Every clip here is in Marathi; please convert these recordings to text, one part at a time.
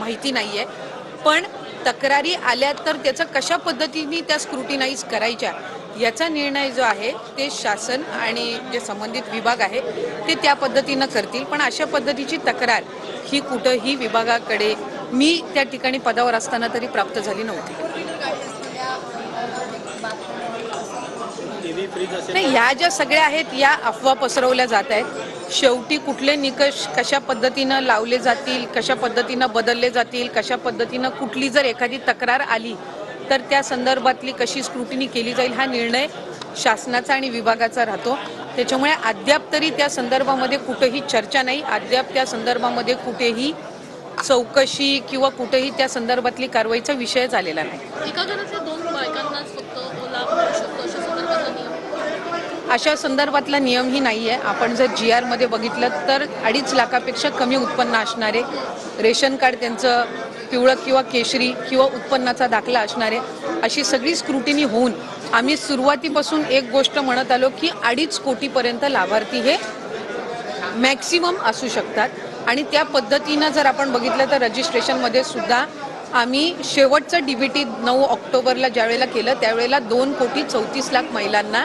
माहिती नाही आहे पण तक्रारी आल्या तर त्याचं कशा पद्धतीने त्या स्क्रुटिनाईज करायच्या याचा निर्णय जो आहे ते शासन आणि जे संबंधित विभाग आहे ते त्या पद्धतीनं करतील. पण अशा पद्धतीची तक्रार ही कुठंही विभागाकडे मी त्या ठिकाणी पदावर असताना तरी प्राप्त झाली नव्हती. नाही ह्या ज्या सगळ्या आहेत या अफवा पसरवल्या जात आहेत. शेवटी कुठले निकष कशा पद्धतीनं लावले जातील कशा पद्धतीनं बदलले जातील कशा पद्धतीनं कुठली जर एखादी तक्रार आली तर त्या संदर्भातली कशी स्क्रुटिनी केली जाईल हा निर्णय शासनाचा आणि विभागाचा राहतो. त्याच्यामुळे अद्याप तरी त्या संदर्भामध्ये कुठेही चर्चा नाही. अद्याप त्या संदर्भामध्ये कुठेही चौकशी किंवा कुठेही त्या संदर्भातली कारवाईचा विषय झालेला नाही एका घरातल्या दोन बायकांनाच फक्त लाभ मिळू शकतो अशा संदर्भातला नियम अशा संदर्भातला नियमही नाही आहे आपण जर जी आरमध्ये बघितलं तर अडीच लाखापेक्षा कमी उत्पन्न असणारे रेशन कार्ड त्यांचं पिवळं किंवा केशरी किंवा उत्पन्नाचा दाखला असणारे अशी सगळी स्क्रुटिनी होऊन आम्ही सुरुवातीपासून एक गोष्ट म्हणत आलो की अडीच कोटीपर्यंत लाभार्थी हे मॅक्सिमम असू शकतात. आणि त्या पद्धतीनं जर आपण बघितलं तर रजिस्ट्रेशनमध्ये सुद्धा आम्ही शेवटचं डीबीटी नऊ ऑक्टोबरला ज्यावेळेला केलं त्यावेळेला दोन कोटी चौतीस लाख महिलांना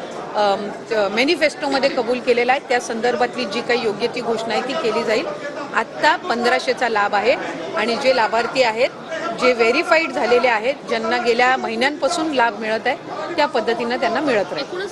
मॅनिफेस्टोमध्ये कबूल केलेला आहे. त्या संदर्भातली जी काही योग्य ती घोषणा आहे ती केली जाईल. आत्ता पंधराशेचा लाभ आहे आणि जे लाभार्थी आहेत जे व्हेरीफाईड झालेले आहेत ज्यांना गेल्या महिन्यांपासून लाभ मिळत आहे त्या पद्धतीनं त्यांना मिळत राहील.